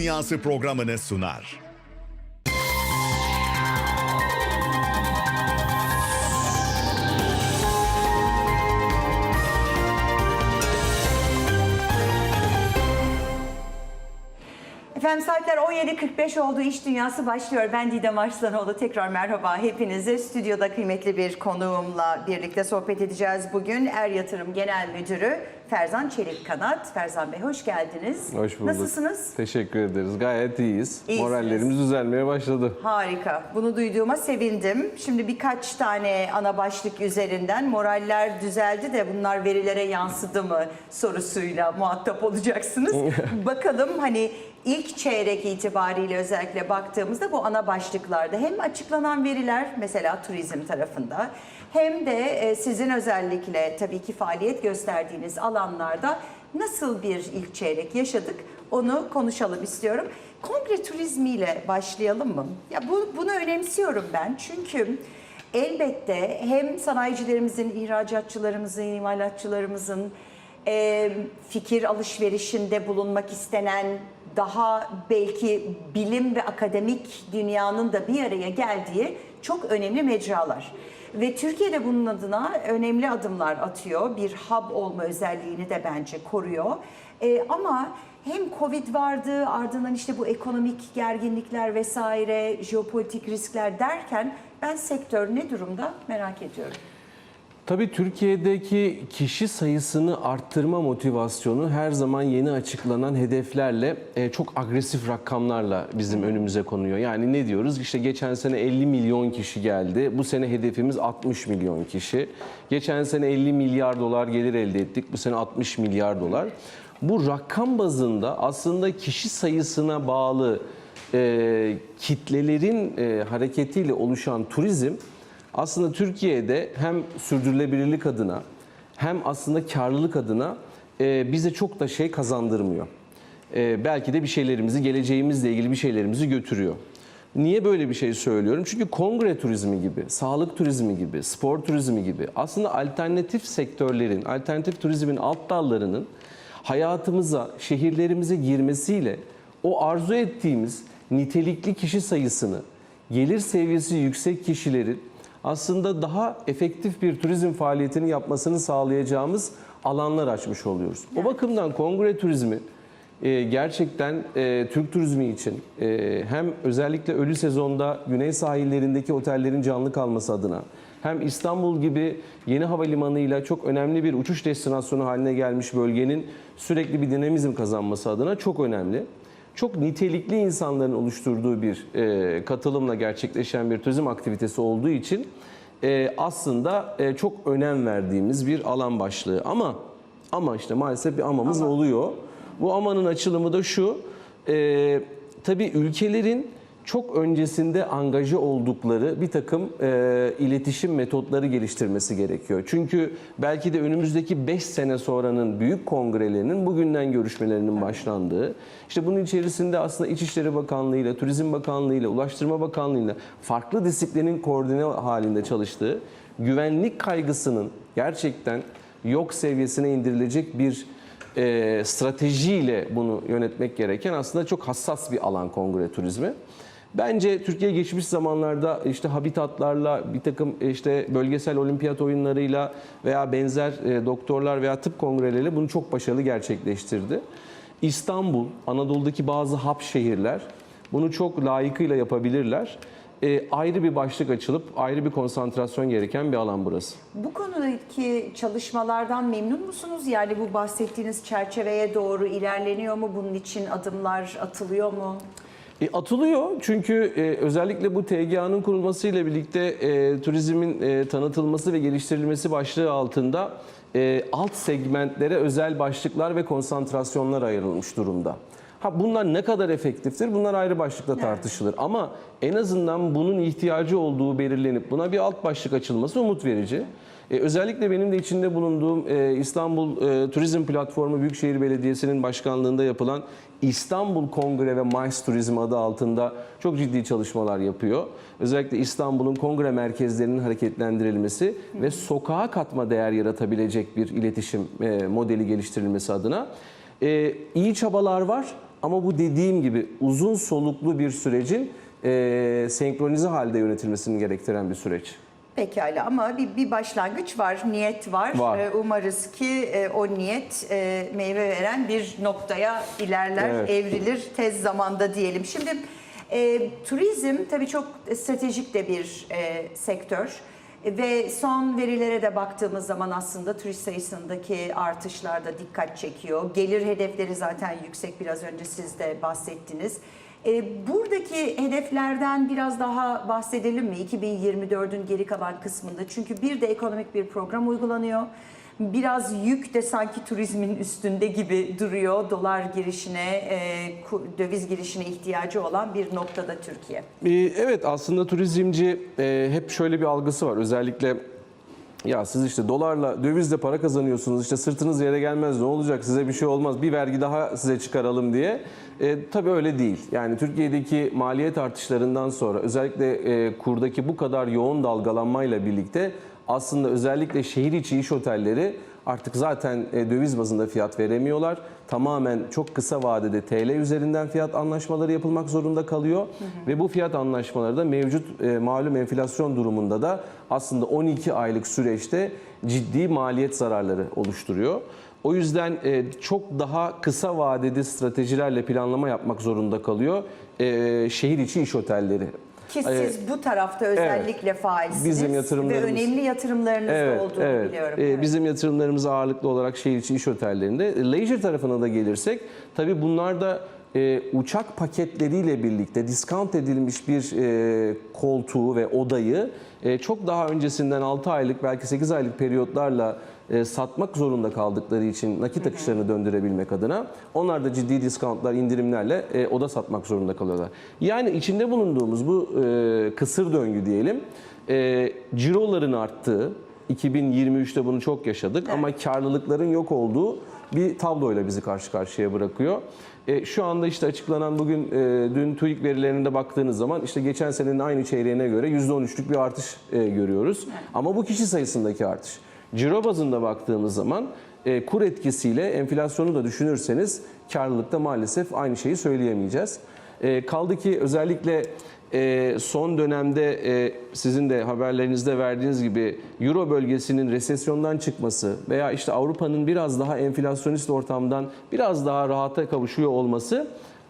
Dünyası programını sunar. Efendim saatler 17.45 oldu. İş Dünyası başlıyor. Ben Didem Arslanoğlu. Tekrar merhaba hepinize. Stüdyoda kıymetli bir konuğumla birlikte sohbet edeceğiz bugün. Er Yatırım Genel Müdürü Ferzan Çelik Kanat. Ferzan Bey hoş geldiniz. Hoş bulduk. Nasılsınız? Teşekkür ederiz. Gayet iyiyiz. İyisiniz. Morallerimiz düzelmeye başladı. Harika. Bunu duyduğuma sevindim. Şimdi birkaç tane ana başlık üzerinden moraller düzeldi de bunlar verilere yansıdı mı sorusuyla muhatap olacaksınız. Bakalım hani ilk çeyrek itibariyle özellikle baktığımızda bu ana başlıklarda hem açıklanan veriler mesela turizm tarafında hem de e, sizin özellikle tabii ki faaliyet gösterdiğiniz alanlarda nasıl bir ilk çeyrek yaşadık onu konuşalım istiyorum. Kongre turizmiyle başlayalım mı? Ya bu, bunu önemsiyorum ben çünkü elbette hem sanayicilerimizin, ihracatçılarımızın, imalatçılarımızın e, fikir alışverişinde bulunmak istenen daha belki bilim ve akademik dünyanın da bir araya geldiği çok önemli mecralar. Ve Türkiye'de bunun adına önemli adımlar atıyor. Bir hub olma özelliğini de bence koruyor. E, ama hem Covid vardı ardından işte bu ekonomik gerginlikler vesaire, jeopolitik riskler derken ben sektör ne durumda merak ediyorum. Tabii Türkiye'deki kişi sayısını arttırma motivasyonu her zaman yeni açıklanan hedeflerle e, çok agresif rakamlarla bizim önümüze konuyor. Yani ne diyoruz? İşte geçen sene 50 milyon kişi geldi. Bu sene hedefimiz 60 milyon kişi. Geçen sene 50 milyar dolar gelir elde ettik. Bu sene 60 milyar dolar. Bu rakam bazında aslında kişi sayısına bağlı e, kitlelerin e, hareketiyle oluşan turizm aslında Türkiye'de hem sürdürülebilirlik adına hem aslında karlılık adına e, bize çok da şey kazandırmıyor. E, belki de bir şeylerimizi, geleceğimizle ilgili bir şeylerimizi götürüyor. Niye böyle bir şey söylüyorum? Çünkü kongre turizmi gibi, sağlık turizmi gibi, spor turizmi gibi aslında alternatif sektörlerin, alternatif turizmin alt dallarının hayatımıza, şehirlerimize girmesiyle o arzu ettiğimiz nitelikli kişi sayısını, gelir seviyesi yüksek kişilerin aslında daha efektif bir turizm faaliyetini yapmasını sağlayacağımız alanlar açmış oluyoruz. O bakımdan kongre turizmi e, gerçekten e, Türk turizmi için e, hem özellikle ölü sezonda güney sahillerindeki otellerin canlı kalması adına hem İstanbul gibi yeni havalimanıyla çok önemli bir uçuş destinasyonu haline gelmiş bölgenin sürekli bir dinamizm kazanması adına çok önemli çok nitelikli insanların oluşturduğu bir e, katılımla gerçekleşen bir turizm aktivitesi olduğu için e, aslında e, çok önem verdiğimiz bir alan başlığı. Ama ama işte maalesef bir amamız oluyor. Bu amanın açılımı da şu. E, tabii ülkelerin çok öncesinde angaje oldukları bir takım e, iletişim metotları geliştirmesi gerekiyor. Çünkü belki de önümüzdeki 5 sene sonranın büyük kongrelerinin bugünden görüşmelerinin başlandığı, işte bunun içerisinde aslında İçişleri Bakanlığı ile, Turizm Bakanlığı ile, Ulaştırma Bakanlığı ile farklı disiplinin koordine halinde çalıştığı, güvenlik kaygısının gerçekten yok seviyesine indirilecek bir e, stratejiyle bunu yönetmek gereken aslında çok hassas bir alan kongre turizmi. Bence Türkiye geçmiş zamanlarda işte habitatlarla bir takım işte bölgesel olimpiyat oyunlarıyla veya benzer e, doktorlar veya tıp kongreleriyle bunu çok başarılı gerçekleştirdi. İstanbul, Anadolu'daki bazı hap şehirler bunu çok layıkıyla yapabilirler. E, ayrı bir başlık açılıp ayrı bir konsantrasyon gereken bir alan burası. Bu konudaki çalışmalardan memnun musunuz? Yani bu bahsettiğiniz çerçeveye doğru ilerleniyor mu? Bunun için adımlar atılıyor mu? E, atılıyor çünkü e, özellikle bu TGA'nın kurulmasıyla birlikte e, turizmin e, tanıtılması ve geliştirilmesi başlığı altında e, alt segmentlere özel başlıklar ve konsantrasyonlar ayrılmış durumda. Ha bunlar ne kadar efektiftir? Bunlar ayrı başlıkla tartışılır. Ama en azından bunun ihtiyacı olduğu belirlenip buna bir alt başlık açılması umut verici. E, özellikle benim de içinde bulunduğum e, İstanbul e, Turizm Platformu Büyükşehir Belediyesi'nin başkanlığında yapılan İstanbul Kongre ve MICE Turizm adı altında çok ciddi çalışmalar yapıyor. Özellikle İstanbul'un kongre merkezlerinin hareketlendirilmesi ve sokağa katma değer yaratabilecek bir iletişim modeli geliştirilmesi adına iyi çabalar var Ama bu dediğim gibi uzun soluklu bir sürecin senkronize halde yönetilmesini gerektiren bir süreç. Pekala ama bir, bir başlangıç var, niyet var. Var. Ee, umarız ki e, o niyet e, meyve veren bir noktaya ilerler, Evet. evrilir tez zamanda diyelim. Şimdi e, turizm tabii çok stratejik de bir e, sektör. Ve son verilere de baktığımız zaman aslında turist sayısındaki artışlar da dikkat çekiyor. Gelir hedefleri zaten yüksek biraz önce siz de bahsettiniz. E, buradaki hedeflerden biraz daha bahsedelim mi 2024'ün geri kalan kısmında? Çünkü bir de ekonomik bir program uygulanıyor. Biraz yük de sanki turizmin üstünde gibi duruyor. Dolar girişine, e, döviz girişine ihtiyacı olan bir noktada Türkiye. Ee, Evet aslında turizmci e, hep şöyle bir algısı var. Özellikle ya siz işte dolarla dövizle para kazanıyorsunuz işte sırtınız yere gelmez ne olacak size bir şey olmaz bir vergi daha size çıkaralım diye. E, tabii öyle değil. Yani Türkiye'deki maliyet artışlarından sonra özellikle e, kurdaki bu kadar yoğun dalgalanmayla birlikte aslında özellikle şehir içi iş otelleri artık zaten e, döviz bazında fiyat veremiyorlar. Tamamen çok kısa vadede TL üzerinden fiyat anlaşmaları yapılmak zorunda kalıyor. Ve bu fiyat anlaşmaları da mevcut e, malum enflasyon durumunda da aslında 12 aylık süreçte ciddi maliyet zararları oluşturuyor. O yüzden e, çok daha kısa vadeli stratejilerle planlama yapmak zorunda kalıyor e, şehir içi iş otelleri. Ki siz bu tarafta özellikle faalsiniz bizim ve yatırımlarımız- önemli yatırımlarınız da olduğunu evet. biliyorum. Ee, Evet. Bizim yatırımlarımız ağırlıklı olarak şehir içi iş otellerinde. E, Leisure tarafına da gelirsek, tabii bunlar da e, uçak paketleriyle birlikte discount edilmiş bir e, koltuğu ve odayı e, çok daha öncesinden 6 aylık belki 8 aylık periyotlarla e, satmak zorunda kaldıkları için nakit akışlarını döndürebilmek adına onlar da ciddi discountlar, indirimlerle e, oda satmak zorunda kalıyorlar. Yani içinde bulunduğumuz bu e, kısır döngü diyelim, e, ciroların arttığı, 2023'te bunu çok yaşadık ama karlılıkların yok olduğu bir tabloyla bizi karşı karşıya bırakıyor. E, şu anda işte açıklanan bugün e, dün TÜİK verilerine baktığınız zaman işte geçen senenin aynı çeyreğine göre %13'lük bir artış e, görüyoruz. Ama bu kişi sayısındaki artış. Ciro bazında baktığımız zaman e, kur etkisiyle enflasyonu da düşünürseniz karlılıkta maalesef aynı şeyi söyleyemeyeceğiz. E, kaldı ki özellikle e, son dönemde e, sizin de haberlerinizde verdiğiniz gibi Euro bölgesinin resesyondan çıkması veya işte Avrupa'nın biraz daha enflasyonist ortamdan biraz daha rahata kavuşuyor olması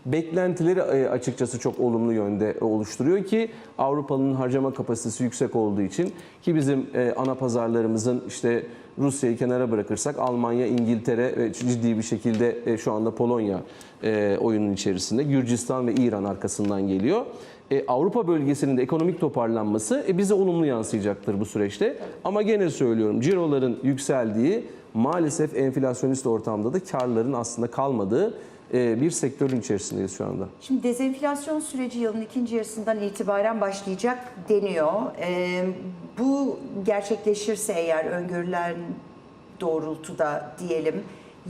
beklentileri e, açıkçası çok olumlu yönde oluşturuyor ki Avrupa'nın harcama kapasitesi yüksek olduğu için ki bizim e, ana pazarlarımızın işte Rusya'yı kenara bırakırsak Almanya, İngiltere ve ciddi bir şekilde e, şu anda Polonya e, oyunun içerisinde. Gürcistan ve İran arkasından geliyor. E, Avrupa bölgesinin de ekonomik toparlanması e, bize olumlu yansıyacaktır bu süreçte. Ama gene söylüyorum ciroların yükseldiği maalesef enflasyonist ortamda da karların aslında kalmadığı e, bir sektörün içerisindeyiz şu anda. Şimdi dezenflasyon süreci yılın ikinci yarısından itibaren başlayacak deniyor. Ee, bu gerçekleşirse eğer öngörülen doğrultuda diyelim,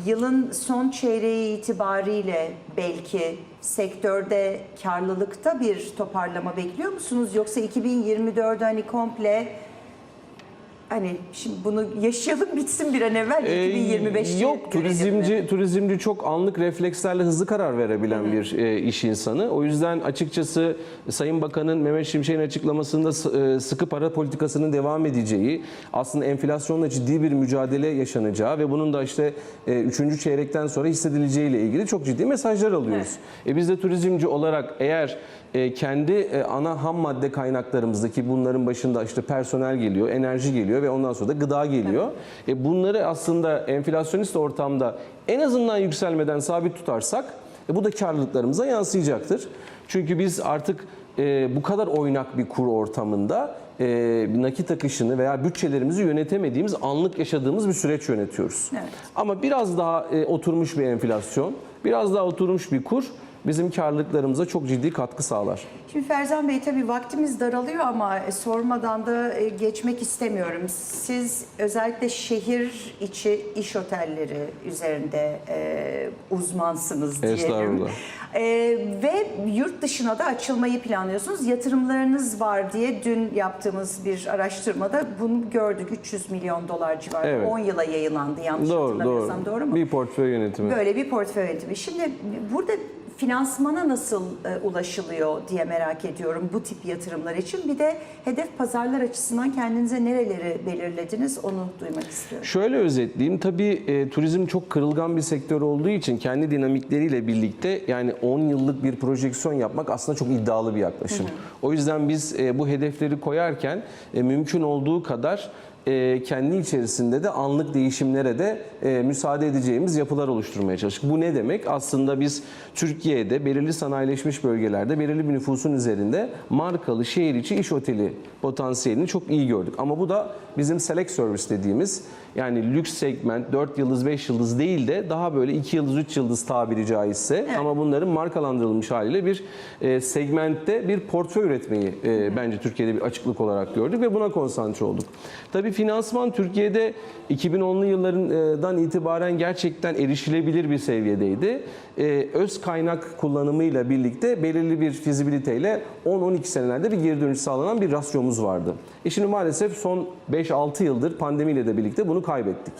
yılın son çeyreği itibariyle belki sektörde karlılıkta bir toparlama bekliyor musunuz? Yoksa 2024 hani komple hani şimdi bunu yaşayalım bitsin bir an evvel Ee, 2025'i Yok görelim mi? turizmci turizmci çok anlık reflekslerle hızlı karar verebilen bir e, iş insanı. O yüzden açıkçası Sayın Bakan'ın Mehmet Şimşek'in açıklamasında e, sıkı para politikasının devam edeceği, aslında enflasyonla ciddi bir mücadele yaşanacağı ve bunun da işte 3. çeyrekten sonra hissedileceği ile ilgili çok ciddi mesajlar alıyoruz. E, biz de turizmci olarak eğer e, kendi e, ana ham madde kaynaklarımızdaki bunların başında işte personel geliyor, enerji geliyor ve ondan sonra da gıda geliyor. E, bunları aslında enflasyonist ortamda en azından yükselmeden sabit tutarsak e, bu da karlılıklarımıza yansıyacaktır. Çünkü biz artık e, bu kadar oynak bir kur ortamında e, nakit akışını veya bütçelerimizi yönetemediğimiz, anlık yaşadığımız bir süreç yönetiyoruz. Evet. Ama biraz daha e, oturmuş bir enflasyon, biraz daha oturmuş bir kur bizim karlılıklarımıza çok ciddi katkı sağlar. Şimdi Ferzan Bey tabii vaktimiz daralıyor ama e, sormadan da e, geçmek istemiyorum. Siz özellikle şehir içi iş otelleri üzerinde e, uzmansınız diyelim. Estağfurullah. E, ve yurt dışına da açılmayı planlıyorsunuz. Yatırımlarınız var diye dün yaptığımız bir araştırmada bunu gördük. 300 milyon dolar civarında Evet. 10 yıla yayılandı yanlış Doğru, doğru. hatırlamıyorsam doğru mu? Bir portföy yönetimi. Böyle bir portföy yönetimi. Şimdi burada finansmana nasıl e, ulaşılıyor diye merak ediyorum bu tip yatırımlar için. Bir de hedef pazarlar açısından kendinize nereleri belirlediniz onu duymak istiyorum. Şöyle özetleyeyim. Tabii e, turizm çok kırılgan bir sektör olduğu için kendi dinamikleriyle birlikte yani 10 yıllık bir projeksiyon yapmak aslında çok iddialı bir yaklaşım. O yüzden biz e, bu hedefleri koyarken e, mümkün olduğu kadar e, kendi içerisinde de anlık değişimlere de e, müsaade edeceğimiz yapılar oluşturmaya çalıştık. Bu ne demek? Aslında biz Türkiye'de belirli sanayileşmiş bölgelerde belirli bir nüfusun üzerinde markalı şehir içi iş oteli potansiyelini çok iyi gördük. Ama bu da bizim select service dediğimiz yani lüks segment 4 yıldız 5 yıldız değil de daha böyle 2 yıldız 3 yıldız tabiri caizse ama bunların markalandırılmış haliyle bir e, segmentte bir portföy üretmeyi e, bence Türkiye'de bir açıklık olarak gördük ve buna konsantre olduk. Tabii finansman Türkiye'de 2010'lu yıllardan itibaren gerçekten erişilebilir bir seviyedeydi. E, öz kaynak kullanımıyla birlikte belirli bir fizibiliteyle 10-12 senelerde bir geri dönüş sağlanan bir rasyomuz vardı. E şimdi maalesef son 5-6 yıldır pandemiyle de birlikte bunu kaybettik.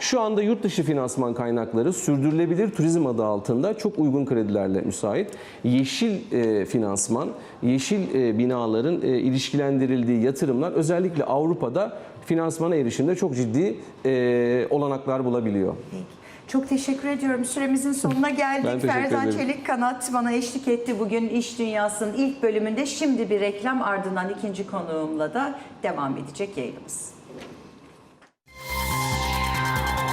Şu anda yurt dışı finansman kaynakları sürdürülebilir turizm adı altında çok uygun kredilerle müsait. Yeşil e, finansman, yeşil e, binaların e, ilişkilendirildiği yatırımlar özellikle Avrupa'da finansmana erişimde çok ciddi e, olanaklar bulabiliyor. Peki. Çok teşekkür ediyorum. Süremizin sonuna geldik. Ferzan. Çelik Kanat bana eşlik etti bugün İş Dünyası'nın ilk bölümünde. Şimdi bir reklam ardından ikinci konuğumla da devam edecek yayınımız.